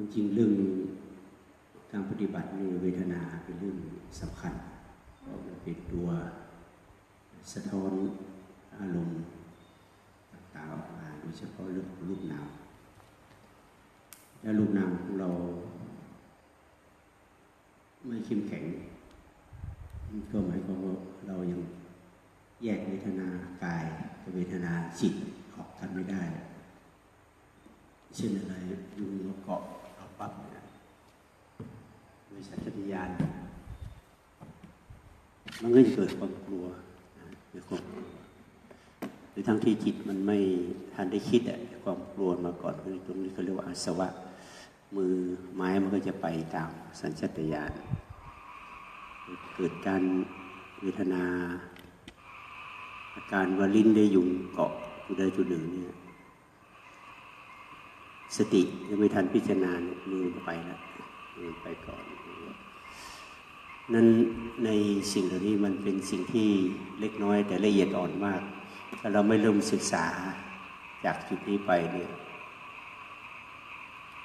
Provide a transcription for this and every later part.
ความจริงเรื่องการปฏิบัติในเวทนาเป็นเรื่องสำคัญเพราะมันเป็นตัวสะท้อนอารมณ์ต่างๆออกมาโดยเฉพาะเรื่องรูปนามและรูปนามของเราไม่เข้มแข็งก็หมายความว่าเรายังแยกเวทนากายกับเวทนาจิตออกกันไม่ได้ เช่นอะไรยุงมาเกาะ โดยสัญชาตญาณมันก็จะเกิดความกลัวเกิดความกลัวหรือทั้งที่จิตมันไม่ทันได้คิดอะความกลัวมาก่อนคือตรงนี้เขาเรียกว่าอาสวะ มือไม้มันก็จะไปตามสัญชาตญาณเกิดการเวทนา อาการวาลิ้นได้ยุงเกาะจุดใดจุดหนึ่งเนี่ยสติยังไม่ทันพิจารณาเนี่ยมือไปแล้ว ไปก่อน นั้นในสิ่งเหล่านี้มันเป็นสิ่งที่เล็กน้อย แต่ละเอียดอ่อนมาก ถ้าเราไม่เริ่มศึกษาจากจุดนี้ไปเนี่ย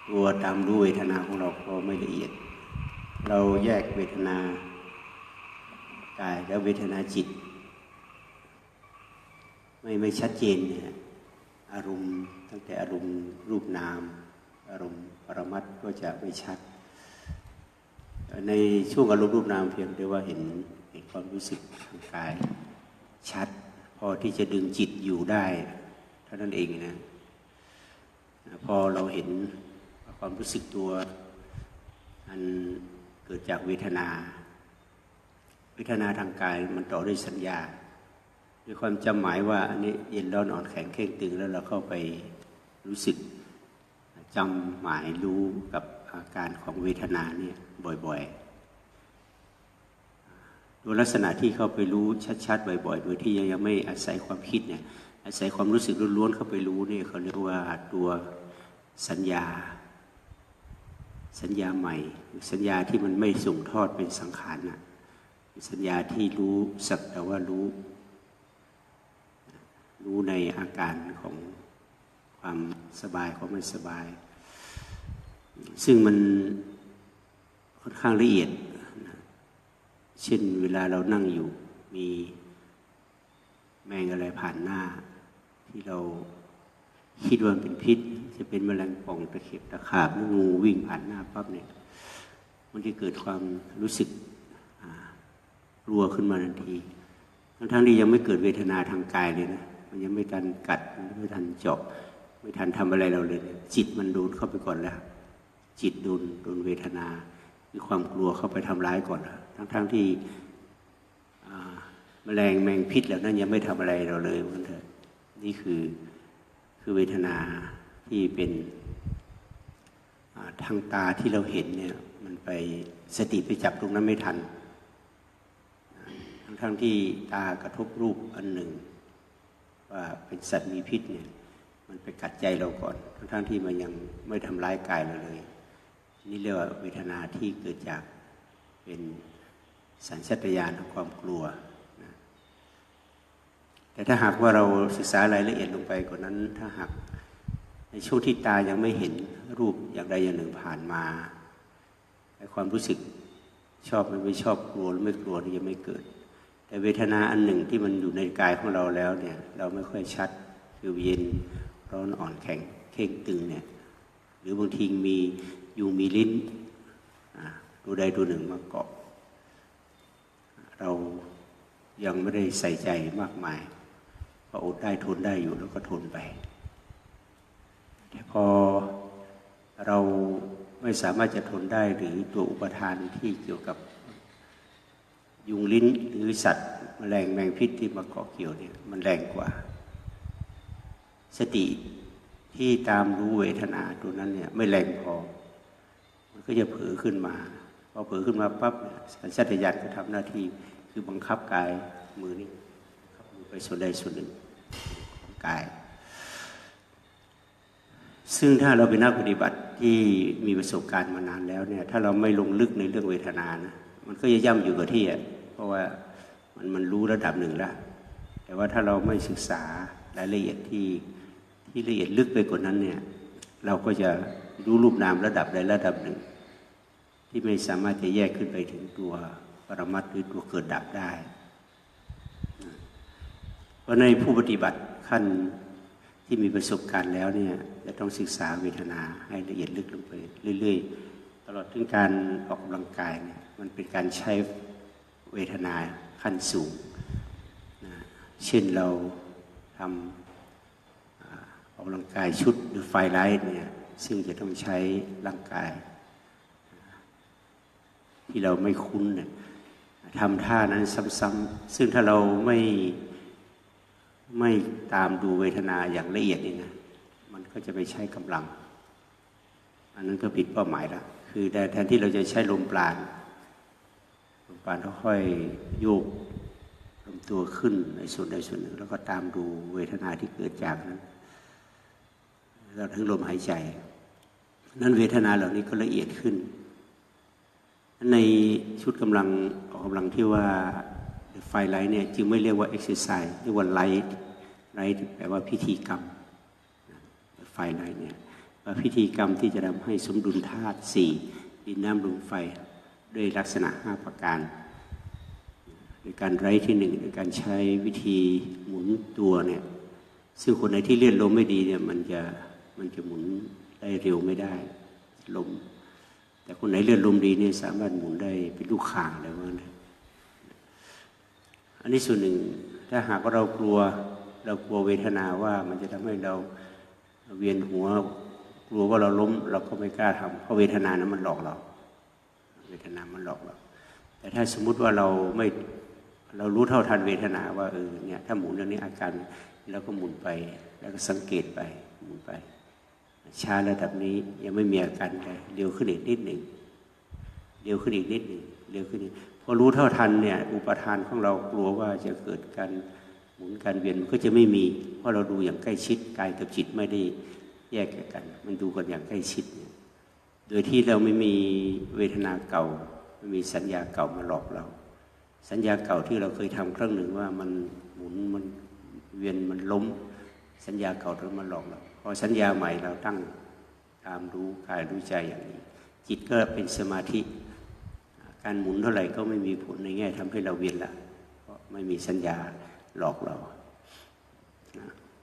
ตัวตามรู้เวทนาของเราก็ไม่ละเอียด เราแยกเวทนากายและเวทนาจิต ไม่ไม่ชัดเจนเนี่ยอารมณ์ตั้งแต่อารมณ์รูปนาม อารมณ์ปรมัตก็จะไม่ชัด ในช่วงอารมณ์รูปนามเพียงแต่ว่าเห็นเห็นความรู้สึกทางกาย ชัด พอที่จะดึงจิตอยู่ได้เท่านั้นเองนะพอเราเห็นความรู้สึกตัวอันเกิดจากเวทนา เวทนาทางกายมันต่อด้วยสัญญาด้วยความจำหมายว่าอันนี้เย็นร้อนอ่อนแข็งเข่งตึงแล้วเราเข้าไปรู้สึกจำหมายรู้กับ อาการของเวทนาเนี่ยบ่อยๆโดยลักษณะที่เข้าไปรู้ชัดๆบ่อยๆ โดยที่ยังไม่อาศัยความคิดเนี่ยอาศัยความรู้สึกล้วนๆเข้าไปรู้เนี่ยเขาเรียกว่าตัวสัญญา สัญญาใหม่ สัญญาที่มันไม่ส่งทอดเป็นสังขารน่ะสัญญาที่รู้สักแต่ว่ารู้ รู้ในอาการของความสบายของไม่สบาย ซึ่งมันค่อนข้างละเอียดนะเช่นเวลาเรานั่งอยู่ มีแมงอะไรผ่านหน้า ที่เราคิดว่าเป็นพิษ จะเป็นแมลงป่องตะเข็บตะขาบหรืองูวิ่งผ่านหน้าปั๊บเนี่ยมันจะเกิดความรู้สึกกลัวขึ้นมาทันทีทั้งๆที่ยังไม่เกิดเวทนาทางกายเลยนะมันยังไม่ทันกัดไม่ทันเจาะไม่ทันทำอะไรเราเลย จิตมันโดนเข้าไปก่อนแล้ว จิตโดนโดนเวทนาคือความกลัวเข้าไปทำร้ายก่อนทั้งๆทที่แมลงแมงพิษเหล่านั้นยังไม่ทำอะไรเราเลยมันเถอะนี่คือคือเวทนาที่เป็นทางตาที่เราเห็นเนี่ยมันไปสติไปจับตรงนั้นไม่ทัน ทั้งๆที่ตากระทบรูปอันหนึ่ง ว่าเป็นสัตว์มีพิษเนี่ยมันไปกัดใจเราก่อน ทั้งๆที่มันยังไม่ทำร้ายกายเราเลย นี่เรียกว่าเวทนาที่เกิดจากเป็นสัญชาตญาณของความกลัวนะแต่ถ้าหากว่าเราศึกษารายละเอียดลงไปกว่านั้น ถ้าหากในช่วงที่ตายังไม่เห็นรูปอย่างใดอย่างหนึ่งผ่านมาความรู้สึกชอบไม่ชอบกลัวหรือไม่กลัวนี่ยังไม่เกิด แต่เวทนาอันหนึ่งที่มันอยู่ในกายของเราแล้วเนี่ย เราไม่ค่อยชัดคือเย็นร้อนอ่อนแข็งเข่งตึงเนี่ย หรือบางทีมี อยู่มีลิ้นตัวใดตัวหนึ่งมาเกาะ เรายังไม่ได้ใส่ใจมากมายก็อดได้ทนได้อยู่แล้วก็ทนไปแต่พอเราไม่สามารถจะทนได้หรือตัวอุปทานที่เกี่ยวกับยุงลิ้นหรือสัตว์มแมลงแมงพิษที่มาเกาะเกี่ยวเนี่ยมันแรงกว่า สติที่ตามรู้เวทนาตัวนั้นเนี่ยไม่แรงพอ มันก็จะเผลอขึ้นมาพอเผลอขึ้นมาปั๊บสัญชาตญาณก็ทำหน้าที่คือบังคับกายมือนี่ขับมือไปส่วนใดส่วนหนึ่งของกาย ซึ่งถ้าเราเป็นนักปฏิบัติที่มีประสบการณ์มานานแล้วเนี่ยถ้าเราไม่ลงลึกในเรื่องเวทนานะมันก็จะย่ำอยู่กับที่อะเพราะว่ามันมันรู้ระดับหนึ่งแล้วแต่ว่าถ้าเราไม่ศึกษารายละเอียดที่ที่ละเอียดลึกไปกว่านั้นเนี่ยเราก็จะ รู้รูปนามระดับใดระดับหนึ่ง ที่ไม่สามารถจะแยกขึ้นไปถึงตัวปรมัตถ์หรือตัวเกิดดับได้ เพราะในผู้ปฏิบัติขั้นที่มีประสบการณ์แล้วเนี่ยจะต้องศึกษาเวทนาให้ละเอียดลึกลงไปเรื่อย ๆ ตลอดถึงการออกกำลังกายเนี่ยมันเป็นการใช้เวทนาขั้นสูงนะเช่นเราทำอ่าออกกำลังกายชุดหรือไฟไลท์เนี่ย ซึ่งจะต้องใช้ร่างกาย ที่เราไม่คุ้นเนี่ยทำท่านั้นซ้ำๆซึ่งถ้าเราไม่ไม่ตามดูเวทนาอย่างละเอียดนี่นะมันก็จะไปใช้กำลัง อันนั้นก็ผิดเป้าหมายแล้วคือแทนที่เราจะใช้ลมปราณลมปราณค่อยๆโยกลมตัวขึ้นในส่วนใดส่วนหนึ่ง แล้วก็ตามดูเวทนาที่เกิดจากนั้น เราถึงลมหายใจ นั้นเวทนาเหล่านี้ก็ละเอียดขึ้น ในชุดกำลังออกกำลังที่ว่าไฟไลท์เนี่ยจึงไม่เรียกว่า exercise เรียกว่า light light แปลว่าพิธีกรรมไฟไลท์เนี่ยว่าพิธีกรรมที่จะทำให้สมดุลธาตุสี่ดินน้ำลมไฟด้วยลักษณะห้าประการโดยการไร้ที่หนึ่งโดยการใช้วิธีหมุนตัวเนี่ยซึ่งคนไหนที่เลื่อนลมไม่ดีเนี่ยมันจะ มันจะหมุนได้เร็วไม่ได้ลม แต่คนไหนเลือดลมดีเนี่ยสามารถหมุนได้เป็นลูกข่างเลยว่างั้นอันนี้ส่วนหนึ่ง ถ้าหากว่าเรากลัว เรากลัวเวทนาว่ามันจะทำให้เราเวียนหัว กลัวว่าเราล้ม เราก็ไม่กล้าทำเพราะเวทนานั้นมันหลอกเรา เวทนามันหลอกเรา แต่ถ้าสมมุติว่าเราไม่เรารู้เท่าทันเวทนาว่าเออเนี่ยถ้าหมุนเรื่องนี้อาการแล้วก็หมุนไป แล้วก็สังเกตไปหมุนไป ช้าระดับนี้ยังไม่มีอาการอะไรเร็วขึ้นอีกนิดหนึ่งเร็วขึ้นอีกนิดหนึ่งเร็วขึ้นอีกพอรู้เท่าทันเนี่ย อุปทานของเรากลัวว่าจะเกิดการหมุนการเวียนก็จะไม่มี เพราะเราดูอย่างใกล้ชิดกายกับจิตไม่ได้แยกกัน มันดูกันอย่างใกล้ชิดเนี่ยโดยที่เราไม่มีเวทนาเก่าไม่มีสัญญาเก่ามาหลอกเรา สัญญาเก่าที่เราเคยทำครั้งหนึ่งว่ามันหมุนมันเวียนมันล้ม สัญญาเก่าเรามาหลอกเรา พอสัญญาใหม่เราตั้งตามรู้กายรู้ใจอย่างนี้ จิตก็เป็นสมาธิ การหมุนเท่าไหร่ก็ไม่มีผลในแง่ทำให้เราเวียนละเพราะไม่มีสัญญาหลอกเรา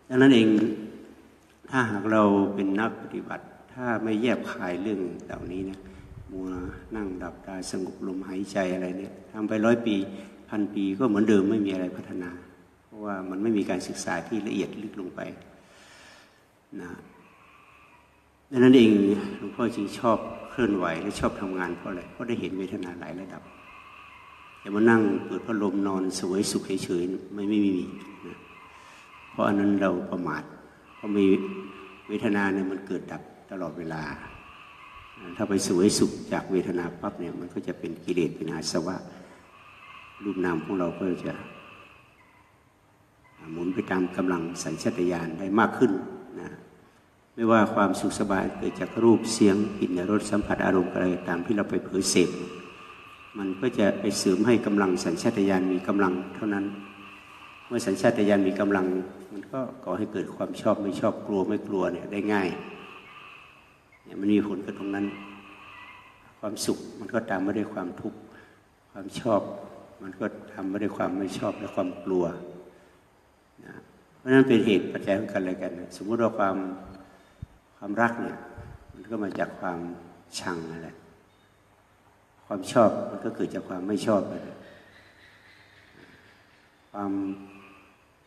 ดังนั้นเองถ้าหากเราเป็นนักปฏิบัติ ถ้าไม่แยบคายเรื่องเหล่านี้นะมัวนั่งดับตาสงบลมหายใจอะไรเนี่ยทำไปร้อยปีพันปีก็เหมือนเดิมไม่มีอะไรพัฒนา เพราะว่ามันไม่มีการศึกษาที่ละเอียดลึกลงไป นะดังนั้นเองหลวงพ่อจึงชอบเคลื่อนไหวและชอบทำงานเพราะอะไรเพราะได้เห็นเวทนาหลายระดับอย่ามานั่งเปิดพัดลมนอนสวยสุขเฉยๆไม่ไม่มีนะเพราะอันนั้นเราประมาทเพราะมีเวทนาเนี่ยมันเกิดดับตลอดเวลา ถ้าไปสวยสุขจากเวทนาปั๊บเนี่ยมันก็จะเป็นกิเลสเป็นอาสวะรูปนามของเราก็จะหมุนไปตามกำลังสัญชาตญาณได้มากขึ้น ไม่ว่าความสุขสบายเกิดจากรูปเสียงกลิ่นรสสัมผัสอารมณ์อะไรตามที่เราไปเผยเสพมันก็จะไปเสริมให้กำลังสัญชาตญาณมีกำลังเท่านั้น เมื่อสัญชาตญาณมีกำลัง มันก็ก่อให้เกิดความชอบไม่ชอบกลัวไม่กลัวเนี่ยได้ง่ายเนี่ยมันมีผลกับตรงนั้น ความสุขมันก็ตามมาด้วยความทุกข์ความชอบ มันก็ทำมาด้วยความไม่ชอบและความกลัวนะเพราะนั้นเป็นเหตุปัจจัยของกันอะไรกันนะสมมุติว่าความ ความรักเนี่ยมันก็มาจากความชังนั่นแหละ ความชอบมันก็เกิดจากความไม่ชอบนั่นแหละความ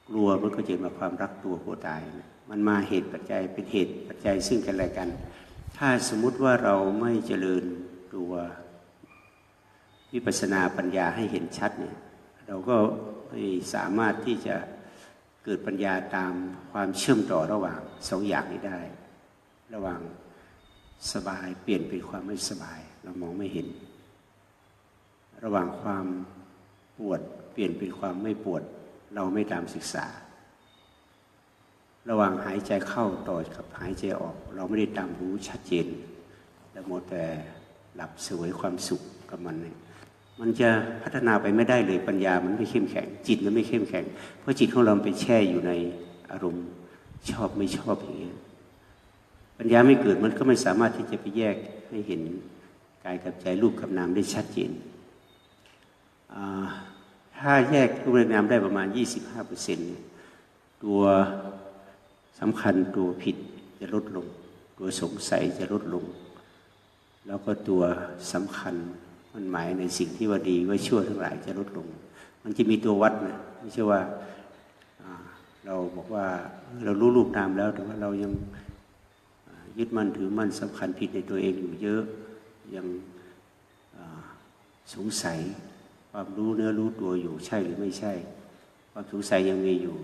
กลัวมันก็เกิดมาความรักตัวกลัวตาย มันมาเหตุปัจจัยเป็นเหตุปัจจัยซึ่งกันและกัน ถ้าสมมุติว่าเราไม่เจริญตัววิปัสสนาปัญญาให้เห็นชัดเนี่ยเราก็ไม่สามารถที่จะเกิดปัญญาตามความเชื่อมต่อระหว่างสองอย่างนี้ได้ ระหว่างสบายเปลี่ยนเป็นความไม่สบาย เรามองไม่เห็น ระหว่างความปวดเปลี่ยนเป็นความไม่ปวด เราไม่ตามศึกษา ระหว่างหายใจเข้าต่อกับหายใจออก เราไม่ได้ตามรู้ชัดเจนแต่หมดแต่หลับสวยความสุขกับมันเนี่ยมันจะพัฒนาไปไม่ได้เลยปัญญามันไม่เข้มแข็ง จิตมันไม่เข้มแข็ง เพราะจิตของเราไปแช่อยู่ในอารมณ์ชอบไม่ชอบอย่างเงี้ย ปัญญาไม่เกิดมันก็ไม่สามารถที่จะไปแยกให้เห็นกายกับใจรูปกับนามได้ชัดเจน ถ้าแยกรูปและนามได้ประมาณ 25%เนี่ยตัวสำคัญตัวผิดจะลดลง ตัวสงสัยจะลดลง แล้วก็ตัวสำคัญมันหมายในสิ่งที่ว่าดีว่าชั่วทั้งหลายจะลดลง มันจะมีตัววัดนะไม่ใช่ว่าเราบอกว่าเรารู้รูปนามแล้วแต่ว่าเรายัง ยึดมั่นถือมั่นสำคัญผิดในตัวเองอยู่เยอะ ยังสงสัยความรู้เนื้อรู้ตัวอยู่ใช่หรือไม่ใช่ ความสงสัยยังมีอยู่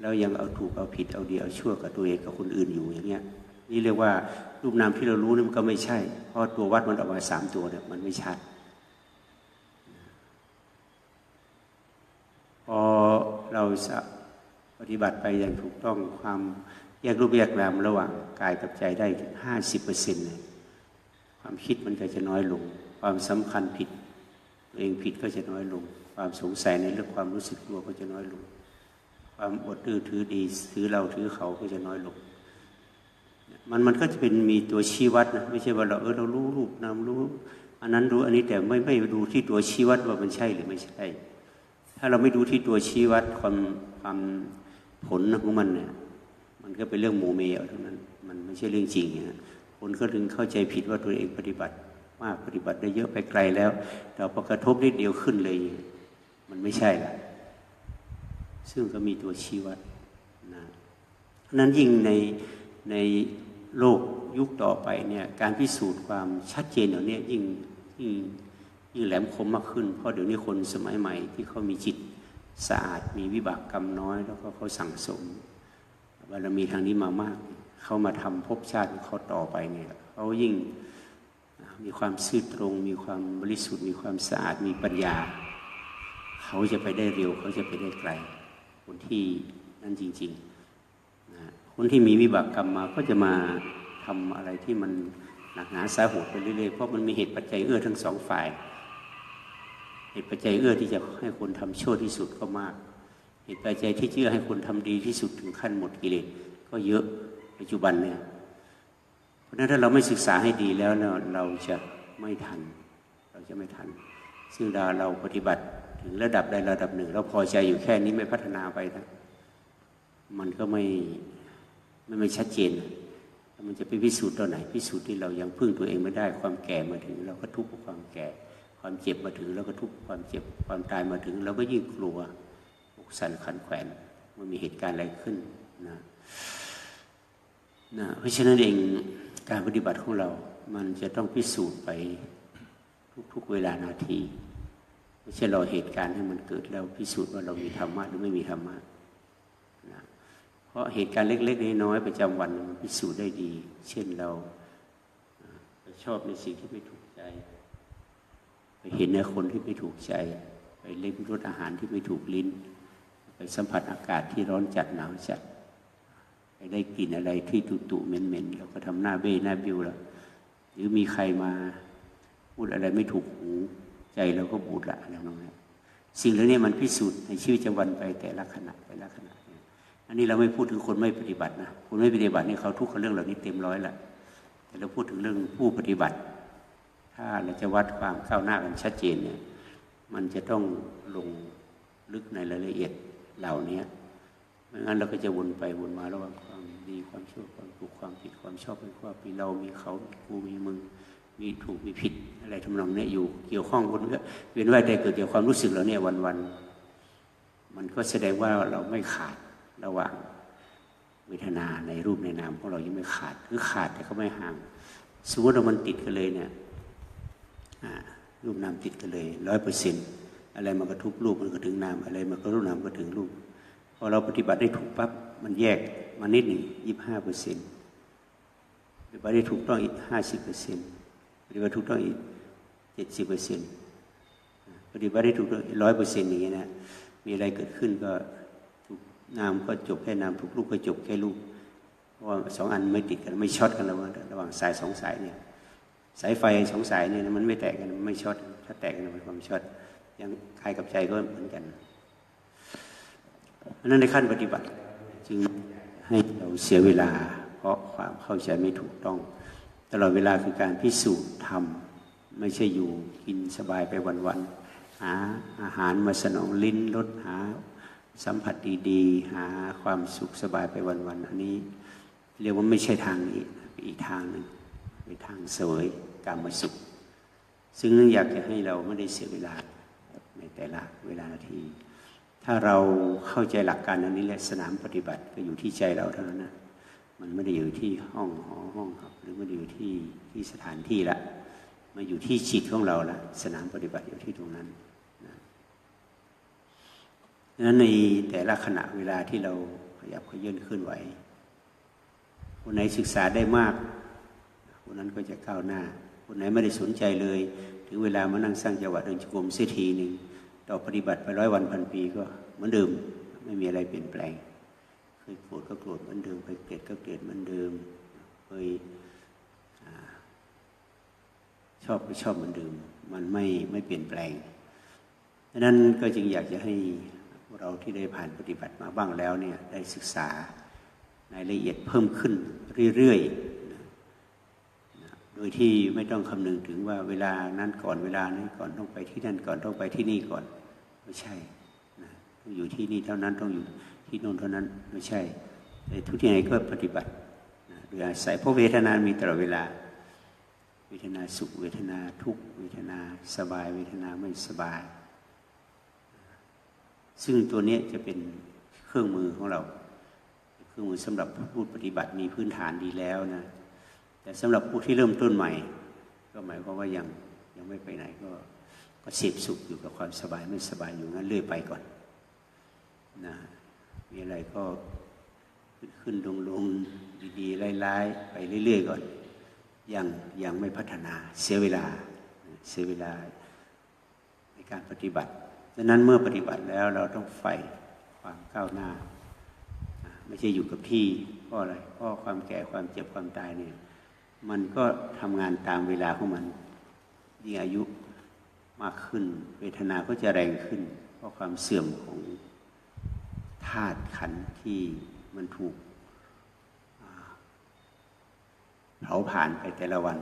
แล้วยังเอาถูกเอาผิดเอาดีเอาชั่วกับตัวเองกับคนอื่นอยู่อย่างเงี้ยนี่เรียกว่ารูปนามที่เรารู้นี่มันก็ไม่ใช่ เพราะตัววัดมันออกมาสามตัวเนี่ยมันไม่ชัดพอเราปฏิบัติไปอย่างถูกต้องความ แยกรูปแยกนามระหว่างกายกับใจได้ถึงห้าสิบเปอร์เซ็นต์เลยความคิดมันก็จะน้อยลง ความสำคัญผิดตัวเองผิดก็จะน้อยลง ความสงสัยในเรื่องความรู้สึกตัวก็จะน้อยลง ความอดดื้อถือดีถือเราถือเขาก็จะน้อยลง มันมันก็จะเป็นมีตัวชี้วัดนะไม่ใช่ว่าเราเออเรารู้รูปนามรู้ อันนั้นรู้อันนี้แต่ไม่ไม่ดูที่ตัวชี้วัดว่ามันใช่หรือไม่ใช่ ถ้าเราไม่ดูที่ตัวชี้วัดความความผลของมันเนี่ย มันก็เป็นเรื่องโมเมเอาเท่านั้น มันไม่ใช่เรื่องจริงนะคนก็ถึงเข้าใจผิดว่าตัวเองปฏิบัติ มากปฏิบัติได้เยอะไปไกลแล้วแต่พอกระทบนิดเดียวขึ้นเลย มันไม่ใช่ละซึ่งก็มีตัวชี้วัดนะนั้นยิ่งในในโลกยุคต่อไปเนี่ยการพิสูจน์ความชัดเจนเหล่านี้ยิ่งยิ่งยิ่งแหลมคมมากขึ้น เพราะเดี๋ยวนี้คนสมัยใหม่ที่เขามีจิตสะอาดมีวิบากกรรมน้อย แล้วก็เขาสั่งสม บารมีทางนี้มามาก เขามาทำภพชาติเขาต่อไปเนี่ยเขายิ่งมีความซื่อตรง มีความบริสุทธิ์ มีความสะอาดมีปัญญา เขาจะไปได้เร็ว เขาจะไปได้ไกล คนที่นั่นจริงๆนะคนที่มีวิบากกรรมมาก็จะมาทำอะไรที่มันหนักหนาสาหัสไปเรื่อยๆเพราะมันมีเหตุปัจจัยเอื้อทั้งสองฝ่าย เหตุปัจจัยเอื้อที่จะให้คนทำชั่วที่สุดก็มาก เหตุปัจจัยที่เชื่อให้คนทำดีที่สุดถึงขั้นหมดกิเลสก็เยอะปัจจุบันเนี่ย เพราะฉะนั้นถ้าเราไม่ศึกษาให้ดีแล้วเนี่ยเราจะไม่ทัน เราจะไม่ทัน ซึ่งเราเราปฏิบัติถึงระดับใดระดับหนึ่ง เราพอใจอยู่แค่นี้ไม่พัฒนาไปนะมันก็ไม่ไม่ไม่ชัดเจนมันจะไปพิสูจน์ตอนไหนพิสูจน์ที่เรายังพึ่งตัวเองไม่ได้ ความแก่มาถึง เราก็ทุกข์กับความแก่ ความเจ็บมาถึงเราก็ทุกข์กับความเจ็บความตายมาถึง เราก็ยิ่งกลัว สั่นขันแขวนมันมีเหตุการณ์อะไรขึ้นนะนะเพราะฉะนั้นเองการปฏิบัติของเรา มันจะต้องพิสูจน์ไปทุกๆเวลานาทีไม่ใช่รอเหตุการณ์ให้มันเกิดแล้วพิสูจน์ว่าเรามีธรรมะหรือไม่มีธรรมะนะเพราะเหตุการณ์เล็กๆน้อยๆประจำวันมันพิสูจน์ได้ดี เช่นเราชอบในสิ่งที่ไม่ถูกใจ ไปเห็นในคนที่ไม่ถูกใจ ไปเล่มรสอาหารที่ไม่ถูกลิ้น ไปสัมผัสอากาศที่ร้อนจัดหนาวจัดไปได้กลิ่นอะไรที่ตุตุๆเหม็นเราก็ทำหน้าเบ้หน้าบิวแล้วหรือมีใครมาพูดอะไรไม่ถูกหูใจเราก็บูดละอะไรน้องนี้สิ่งเหล่านี้มันพิสูจน์ในชีวิตประจำวันไปแต่ละขณะแต่ละขณะอันนี้เราไม่พูดถึงคนไม่ปฏิบัตินะคนไม่ปฏิบัตินี่เขาทุกข์กับเรื่องเหล่านี้เต็มร้อยละแต่เราพูดถึงเรื่องผู้ปฏิบัติ ถ้าเราจะวัดความก้าวหน้ากันชัดเจนเนี่ยมันจะต้องลงลึกในรายละเอียด เหล่านี้ไม่งั้นเราก็จะวนไปวนมาระหว่างความดีความชั่วความถูกความผิดความชอบไม่ชอบมีเรามีเขามีกูมีมึงมีถูกมีผิดอะไรทำนองนี้อยู่เกี่ยวข้องวนเวียนว่ายใจเกิดเกี่ยวกับความรู้สึกเราเนี่ยวันๆมันก็แสดงว่าเราไม่ขาดระหว่างเวทนาในรูปในนามของเรายังไม่ขาดหรือขาดแต่ก็ไม่ห่างสมมติว่ามันติดกันเลยเนี่ยรูปนามติดกันเลยร้อยเปอร์เซ็นต์ อะไรมันกระทุกรูปมันก็ถึงนามอะไรมันก็รูปนามก็ถึงรูปพอเราปฏิบัติได้ถูกปั๊บมันแยกมานิดหนึ่งยี่ห้าเปอร์เซ็นต์ปฏิบัติได้ถูกต้องอีกห้าสิบเปอร์เซ็นต์ปฏิบัติถูกต้องอีกเจ็ดสิบเปอร์เซ็นต์ปฏิบัติได้ถูกต้องร้อยเปอร์เซ็นต์อย่างเงี้ยนะมีอะไรเกิดขึ้นก็นามก็จบแค่นามทุกลูกก็จบแค่ลูกเพราะว่าสองอันไม่ติดกันไม่ช็อตกันระหว่างระหว่างสายสองสายเนี่ยสายไฟสองสายเนี่ยมันไม่แตกกันไม่ช็อตถ้าแตกกันมันความช็อต ยังกายกับใจก็เหมือนกันเพราะนั้นในขั้นปฏิบัติ จึงให้เราเสียเวลา เพราะความเข้าใจไม่ถูกต้อง ตลอดเวลาคือการพิสูจน์ทำไม่ใช่อยู่กินสบายไปวันๆหาอาหารมาสนองลิ้นลดหาสัมผัสดีๆ หาความสุขสบายไปวันๆอันนี้ เรียกว่าไม่ใช่ทางนี้อีกทางหนึ่งเป็นทางเสวยกรรมาสุข ซึ่งอยากจะให้เราไม่ได้เสียเวลา ในแต่ละเวลานาที ถ้าเราเข้าใจหลักการอันนี้และสนามปฏิบัติก็อยู่ที่ใจเราเท่านั้นนะมันไม่ได้อยู่ที่ห้องหอห้องครับ หรือไม่ได้อยู่ที่ที่สถานที่ละมาอยู่ที่จิตของเราละสนามปฏิบัติอยู่ที่ตรงนั้นนะดังนั้นในแต่ละขณะเวลาที่เราขยับขยื่นเคลื่อนไหวคนไหนศึกษาได้มากคนนั้นก็จะก้าวหน้าคนไหนไม่ได้สนใจเลย ถึงเวลามานั่งสร้างจังหวะเดินจงกรมเสียทีหนึ่ง ต่อปฏิบัติไปร้อยวันพันปีก็เหมือนเดิม ไม่มีอะไรเปลี่ยนแปลง เคยโกรธก็โกรธเหมือนเดิมเคยเกลียดก็เกลียดเหมือนเดิมเคยอชอบก็ชอบเหมือนเดิม มันไม่ไม่เปลี่ยนแปลงดังนั้นก็จึงอยากจะให้เราที่ได้ผ่านปฏิบัติมาบ้างแล้วเนี่ยได้ศึกษารายละเอียดเพิ่มขึ้นเรื่อยๆ โดยที่ไม่ต้องคำนึงถึงว่าเวลานั้นก่อนเวลานี้ก่อนต้องไปที่นั่นก่อนต้องไปที่นี่ก่อน ไม่ใช่นะต้องอยู่ที่นี่เท่านั้นต้องอยู่ที่โน่นเท่านั้นไม่ใช่แต่ทุกที่ไหนก็ปฏิบัตินะโดยอาศัยเพราะเวทนามีตลอดเวลา เวทนาสุขเวทนาทุกเวทนาสบาย เวทนาไม่สบาย ซึ่งตัวนี้จะเป็นเครื่องมือของเรา เครื่องมือสำหรับผู้ปฏิบัติมีพื้นฐานดีแล้วนะ แต่สำหรับผู้ที่เริ่มต้นใหม่ ก็หมายความว่ายังยังไม่ไปไหนก็ก็เสพสุขอยู่กับความสบายไม่สบายอยู่งั้นเรื่อยไปก่อนนะมีอะไรก็ขึ้นขึ้นลงลงดีๆไล่ๆไปเรื่อยๆก่อน ยังยังไม่พัฒนาเสียเวลาเสียเวลาในการปฏิบัติดังนั้นเมื่อปฏิบัติแล้วเราต้องใฝ่ความก้าวหน้าอ่าไม่ใช่อยู่กับที่เพราะอะไรเพราะความแก่ความเจ็บความตายเนี่ย มันก็ทำงานตามเวลาของมันยิ่งอายุมากขึ้น เวทนาก็จะแรงขึ้น เพราะความเสื่อมของธาตุขันธ์ที่มันถูกเผาผ่านไปแต่ละวัน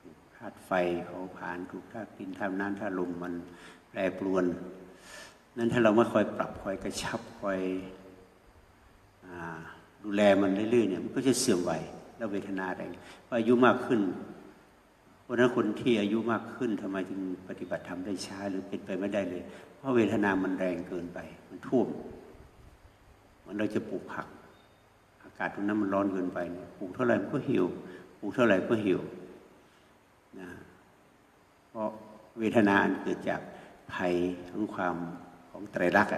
ถูกธาตุไฟเผาผ่านถูกธาตุดินธาตุน้ำธาตุลมมันแปรปรวน นั้นถ้าเราไม่คอยปรับคอยกระชับคอยอดูแลมันเรื่อยๆเนี่ยมันก็จะเสื่อมไว แล้วเวทนาแรงพออายุมากขึ้นเพราะฉะนั้นคนที่อายุมากขึ้นทำไมจึงปฏิบัติทำได้ช้าหรือเป็นไปไม่ได้เลย เพราะเวทนามันแรงเกินไป มันท่วมมันเราจะปลูกผัก อากาศตรงนั้นมันร้อนเกินไปปลูกเท่าไหร่มันก็หิวปลูกเท่าไหร่ก็หิวนะเพราะเวทนาอันเกิดจากภัยของความของไตรลักษณ์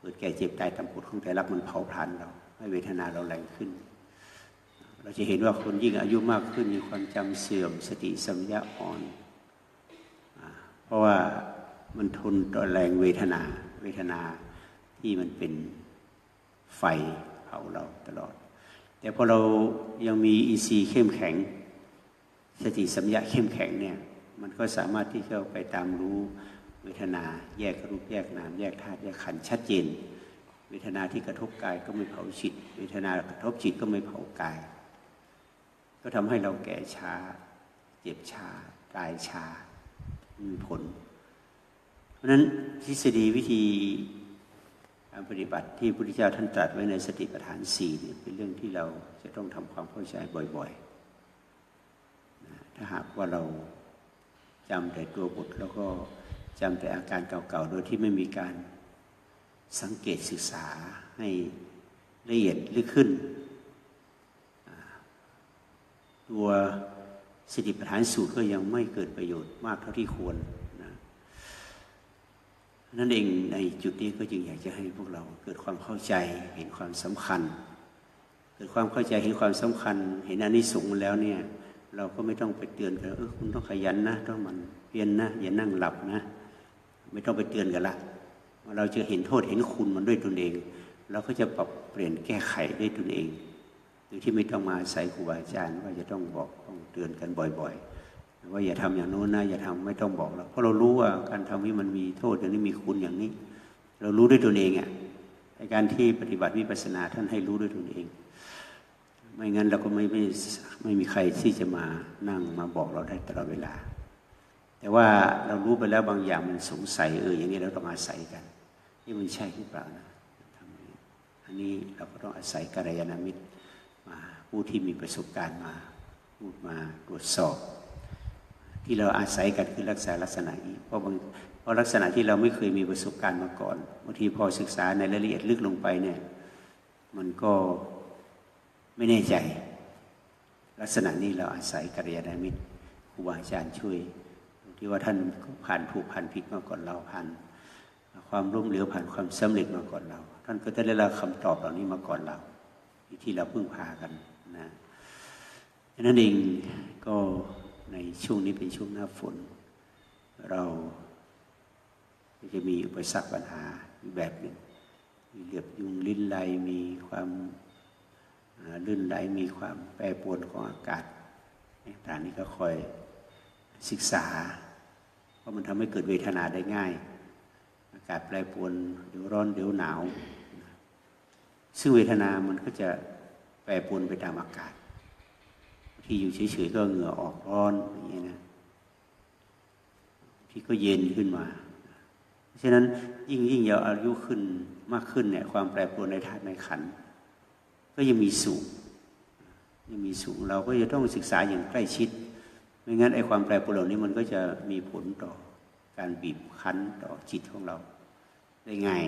เกิดแก่เจ็บตายตามกฎของไตรลักษณ์มันเผาผลาญเราให้เวทนาเราแรงขึ้น เราจะเห็นว่าคนยิ่งอายุมากขึ้นมีความจำเสื่อมสติสัมยาอ่อน เพราะว่ามันทนต่อแรงเวทนา เวทนาที่มันเป็นไฟเผาเราตลอด แต่พอเรายังมีอีซีเข้มแข็ง สติสัมยาเข้มแข็งเนี่ยมันก็สามารถที่จะไปตามรู้เวทนาแยกรูปแยกนามแยกธาตุแยกขันธ์ชัดเจน เวทนาที่กระทบกายก็ไม่เผาจิต เวทนากระทบจิตก็ไม่เผากาย ก็ทำให้เราแก่ช้า เจ็บช้า ตายช้ามีผล เพราะฉะนั้นทฤษฎีวิธีการปฏิบัติที่พระพุทธเจ้าท่านตรัสไว้ในสติปัฏฐานสี่เนี่ยเป็นเรื่องที่เราจะต้องทำความเข้าใจบ่อยๆ ถ้าหากว่าเราจำแต่ตัวบทแล้วก็จำแต่อาการเก่าๆ โดยที่ไม่มีการสังเกตศึกษาให้ละเอียดลึกขึ้น ตัวสติปัฏฐานสูตรก็ยังไม่เกิดประโยชน์มากเท่าที่ควรนะนั่นเองในจุดนี้ก็จึงอยากจะให้พวกเราเกิดความเข้าใจเห็นความสำคัญ เกิดความเข้าใจเห็นความสำคัญ เห็นอนิสงส์แล้วเนี่ยเราก็ไม่ต้องไปเตือนกันเออคุณต้องขยันนะต้องมันเพียรนนะอย่านั่งหลับนะ ไม่ต้องไปเตือนกันละเราจะเห็นโทษเห็นคุณมันด้วยตนเอง เราก็จะปรับเปลี่ยนแก้ไขด้วยตนเอง โดยที่ไม่ต้องมาอาศัยครูบาอาจารย์ว่าจะต้องบอกต้องเตือนกันบ่อย ๆ ว่าอย่าทำอย่างโน้นนะอย่าทำไม่ต้องบอกเราเพราะเรารู้ว่าการทำนี้มันมีโทษอย่างนี้มีคุณอย่างนี้ เรารู้ด้วยตนเองอะในการที่ปฏิบัติวิปัสสนาท่านให้รู้ด้วยตนเอง ไม่งั้นเราก็ไม่ไม่ไม่มีใครที่จะมานั่งมาบอกเราได้ตลอดเวลา แต่ว่าเรารู้ไปแล้วบางอย่างมันสงสัยเอออย่างนี้เราต้องอาศัยกัน นี่มันใช่หรือเปล่านะอันนี้เราก็ต้องอาศัยกัลยาณมิตร ผู้ที่มีประสบการณ์มาพูดมาตรวจสอบ ที่เราอาศัยกันคือรักษาลักษณะนี้เพราะบางเพราะลักษณะที่เราไม่เคยมีประสบการณ์มาก่อนบางทีพอศึกษาในรายละเอียดลึกลงไปเนี่ยมันก็ไม่แน่ใจ ลักษณะนี้เราอาศัยกัลยาณมิตรครูบาอาจารย์ช่วยที่ว่าท่านผ่านถูกผ่านผิดมาก่อนเราผ่านความล้มเหลวผ่านความสำเร็จมาก่อนเรา ท่านก็จะได้รับคำตอบเหล่านี้มาก่อนเราที่เราพึ่งพากันะนั้นเองก็ในช่วงนี้เป็นช่วงหน้าฝน เราจะมีอุปสรรคปัญหาแบบหนึ่งมีเหลือบยุงลิ้นไหลมีความลื่นไหลมีความแปรปรวนของอากาศต่างนี้ก็คอยศึกษา เพราะมันทำให้เกิดเวทนาได้ง่าย อากาศแปรปรวนเดี๋ยวร้อนเดี๋ยวหนาว ซึ่งเวทนามันก็จะแปรปรวนไปตามอากาศ ที่อยู่เฉยๆก็เหงื่อออกร้อนอย่างนี้นะที่ก็เย็นขึ้นมา เพราะฉะนั้นยิ่งยิ่งเราอายุขึ้นมากขึ้นเนี่ยความแปรปรวนในธาตุในขัน ก็ยังมีสูงยังมีสูงเราก็จะต้องศึกษาอย่างใกล้ชิด ไม่งั้นไอ้ความแปรปรวนเหล่านี้มันก็จะมีผลต่อการบีบคั้นต่อจิตของเราได้ง่าย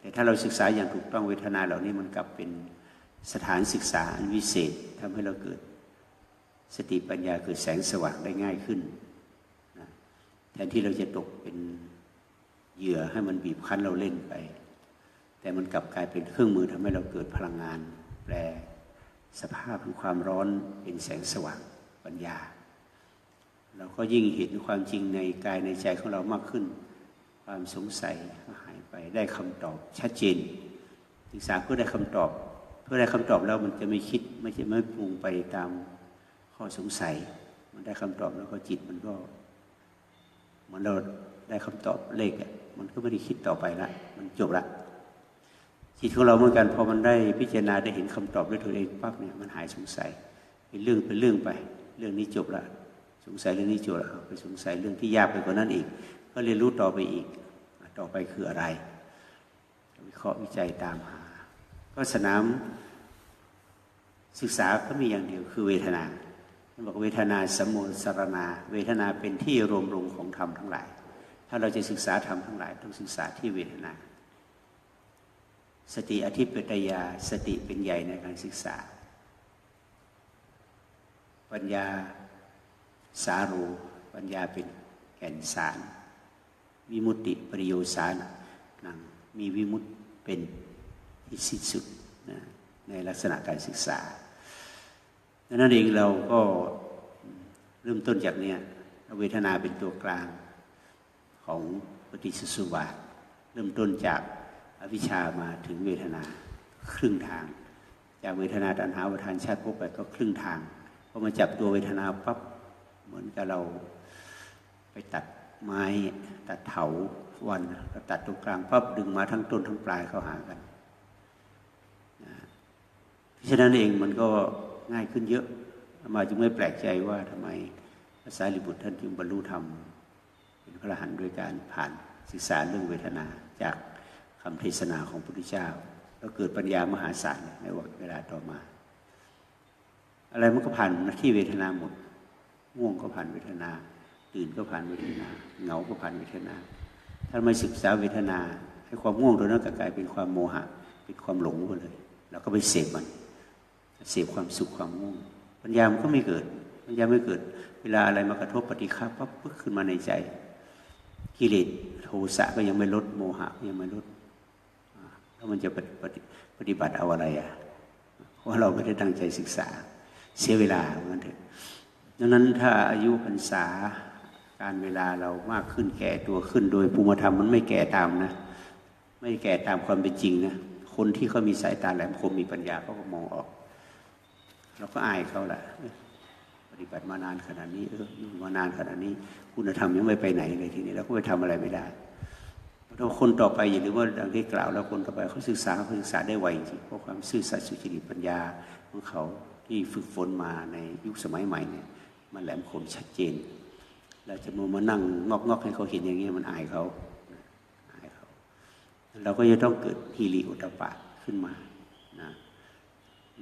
แต่ถ้าเราศึกษาอย่างถูกต้องเวทนาเหล่านี้มันกลับเป็นสถานศึกษาอันวิเศษทำให้เราเกิด สติปัญญาเกิดแสงสว่างได้ง่ายขึ้นนะแทนที่เราจะตกเป็นเหยื่อให้มันบีบคั้นเราเล่นไป แต่มันกลับกลายเป็นเครื่องมือทำให้เราเกิดพลังงาน แปลสภาพของความร้อนเป็นแสงสว่างปัญญา เราก็ยิ่งเห็นความจริงในกายในใจของเรามากขึ้น ความสงสัยก็หายไปได้คำตอบชัดเจนศึกษาเพื่อได้คำตอบ เพื่อได้คำตอบแล้วมันจะไม่คิดไม่จะไม่ปรุงไปตาม ข้อสงสัย มันได้คำตอบแล้วก็จิตมันก็เหมือนเราได้คำตอบเลขมันก็ไม่ได้คิดต่อไปละมันจบละจิตของเราเหมือนกันพอมันได้พิจารณาได้เห็นคำตอบด้วยตัวเองปั๊บเนี่ยมันหายสงสัยเป็นเรื่องเป็นเรื่องไป เรื่องนี้จบละสงสัยเรื่องนี้จบล้วไปสงสัยเรื่องที่ยากไปกว่านั้นอีก ก็เรียนรู้ต่อไปอีก ต่อไปคืออะไรวิเคราะห์วิจัยตามหา ก็สนามศึกษาก็มีอย่างเดียวคือเวทนา ท่านบอกเวทนาสมุนสารณาเวทนาเป็นที่รวมลงของธรรมทั้งหลาย ถ้าเราจะศึกษาธรรมทั้งหลาย ต้องศึกษาที่เวทนา สติอธิปไตยาสติเป็นใหญ่ในการศึกษา ปัญญาสารูปัญญาเป็นแก่นสาร วิมุตติปริโยสารนังมีวิมุตติเป็นที่สิ้นสุดนะในลักษณะการศึกษา นั้นเองเราก็เริ่มต้นจากเนี้ยเวทนาเป็นตัวกลางของปฏิสสุบาทเริ่มต้นจากอวิชามาถึงเวทนาครึ่งทาง จากเวทนาตัณหาวัฏานชาติพบไปก็ครึ่งทางพอมาจับตัวเวทนาปั๊บเหมือนกับเราไปตัดไม้ตัดเถาวันก็ตัดตรงกลางปั๊บดึงมาทั้งต้นทั้งปลายเข้าหากันนะเพราะฉะนั้นเองมันก็ ง่ายขึ้นเยอะอามาจึงไม่แปลกใจว่าทำไมพระสารีบุตรท่านจึงบรรลุธรรมเป็นพระอรหันต์ด้วยการผ่านศึกษาเรื่องเวทนาจากคำเทศนาของพระพุทธเจ้า แล้วเกิดปัญญามหาศาลในวันเวลาต่อมา อะไรมันก็ผ่านหน้าที่เวทนาหมดง่วงก็ผ่านเวทนา ตื่นก็ผ่านเวทนา เหงาก็ผ่านเวทนาถ้าไม่ศึกษาเวทนาให้ความง่วงตัวนั้นก็กลายเป็นความโมหะเป็นความหลงไปเลย แล้วก็ไปเสพมัน เสพความสุขความง่วงปัญญามันก็ไม่เกิด ปัญญาไม่เกิด เวลาอะไรมากระทบปฏิฆาปั๊บปึ๊บขึ้นมาในใจ กิเลสโทสะก็ยังไม่ลดโมหะก็ยังไม่ลดแล้วมันจะปฏิบัติเอาอะไรอะเพราะเราไม่ได้ตั้งใจศึกษา เสียเวลาเหมือนกันเถอะดังนั้นถ้าอายุพรรษาการเวลาเรามากขึ้นแก่ตัวขึ้น โดยภูมิธรรมมันไม่แก่ตามนะ ไม่แก่ตามความเป็นจริงนะคนที่เขามีสายตาแหลมคมมีปัญญาเขาก็มองออก เราก็อายเขาแหละปฏิบัติมานานขนาดนี้เออยู่มานานขนาดนี้ คุณธรรมยังไม่ไปไหนเลยทีนี้เราก็ไปทำอะไรไม่ได้เราคนต่อไปอย่าลืมว่าดังที่กล่าวแล้วคนต่อไปเขาศึกษาเขาศึกษาได้ไวจริงเพราะความซื่อสัตย์สุจริตปัญญาของเขาที่ฝึกฝนมาในยุคสมัยใหม่เนี่ยมันแหลมคมชัดเจนเราจะมามานั่งงอกงอกให้เขาเห็นอย่างนี้มันอายเขาอายเขา เราก็จะต้องเกิดฮีริโอตปปะขึ้นมา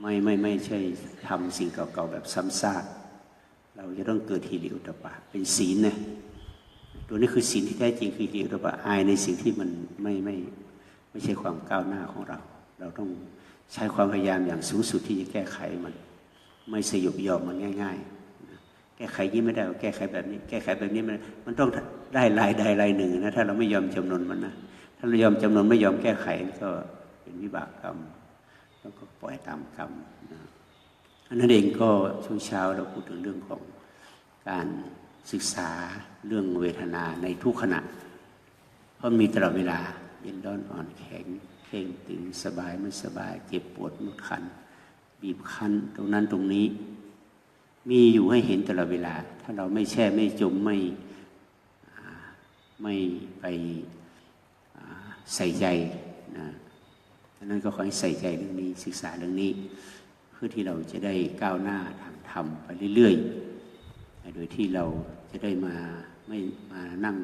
ไม่ไม่ไม่ใช่ทำสิ่งเก่าๆแบบซ้ำซากเราจะต้องเกิดฮีริโอตปปะเป็นศีลนะตัวนี้คือศีลที่แท้จริงคือฮีริโอตปปะอายในสิ่งที่มันไม่ไม่ไม่ใช่ความก้าวหน้าของเรา เราต้องใช้ความพยายามอย่างสูงสุดที่จะแก้ไขมัน ไม่สยบยอมมันง่าย ๆ แก้ไขยี่ไม่ได้แก้ไขแบบนี้ แก้ไขแบบนี้มันมันต้องได้ลายใดลายหนึ่งนะถ้าเราไม่ยอมจำนนมันนะถ้าเรายอมจำนนไม่ยอมแก้ไขก็เป็นวิบากกรรม แล้วก็ปล่อยตามกรรมนะอันนั้นเองก็ช่วงเช้าเราพูดถึงเรื่องของการศึกษาเรื่องเวทนาในทุกขณะ เพราะมีตลอดเวลาเย็นร้อนอ่อนแข็งเข่งตึงสบายไม่สบาย เจ็บปวดมุดคัน บีบคั้นตรงนั้นตรงนี้ มีอยู่ให้เห็นตลอดเวลา ถ้าเราไม่แช่ไม่จมไม่ไม่ไปใส่ใจนะ ดังนั้นก็ขอให้ใส่ใจเรื่องนี้ศึกษาเรื่องนี้ เพื่อที่เราจะได้ก้าวหน้าทางธรรมไปเรื่อยๆ โดยที่เราจะได้มาไม่มานั่ง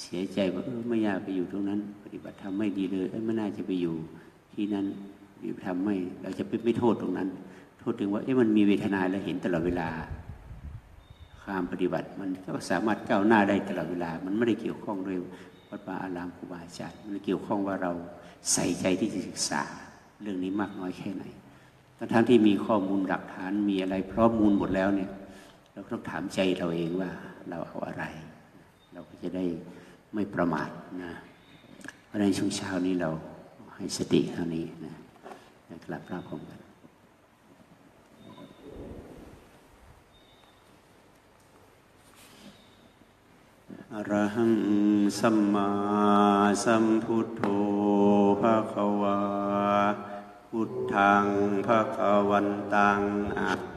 เสียใจว่าเออไม่อยากไปอยู่ตรงนั้น ปฏิบัติธรรมไม่ดีเลยเอ้ยไม่น่าจะไปอยู่ที่นั้นปฏิบัติธรรมไม่ เราจะไปไม่โทษตรงนั้น โทษถึงว่าเอ๊ะมันมีเวทนาแล้วเห็นตลอดเวลาความปฏิบัติมันก็สามารถก้าวหน้าได้ตลอดเวลา มันไม่ได้เกี่ยวข้องด้วยวัดป่าอารามครูบาอาจารย์มันเกี่ยวข้องว่าเรา ใส่ใจที่จะศึกษาเรื่องนี้มากน้อยแค่ไหนทั้งที่มีข้อมูลหลักฐานมีอะไรพร้อมมูลหมดแล้วเนี่ยเราต้องถามใจเราเองว่าเราเอาอะไร เราก็จะได้ไม่ประมาทนะเพราะฉะนั้นช่วงเช้านี้เราให้สติเท่านี้นะกลับรับพรมกันอรหังสัมมาสัมพุทโธะคะวาพุทธังภะคะวันตังอะ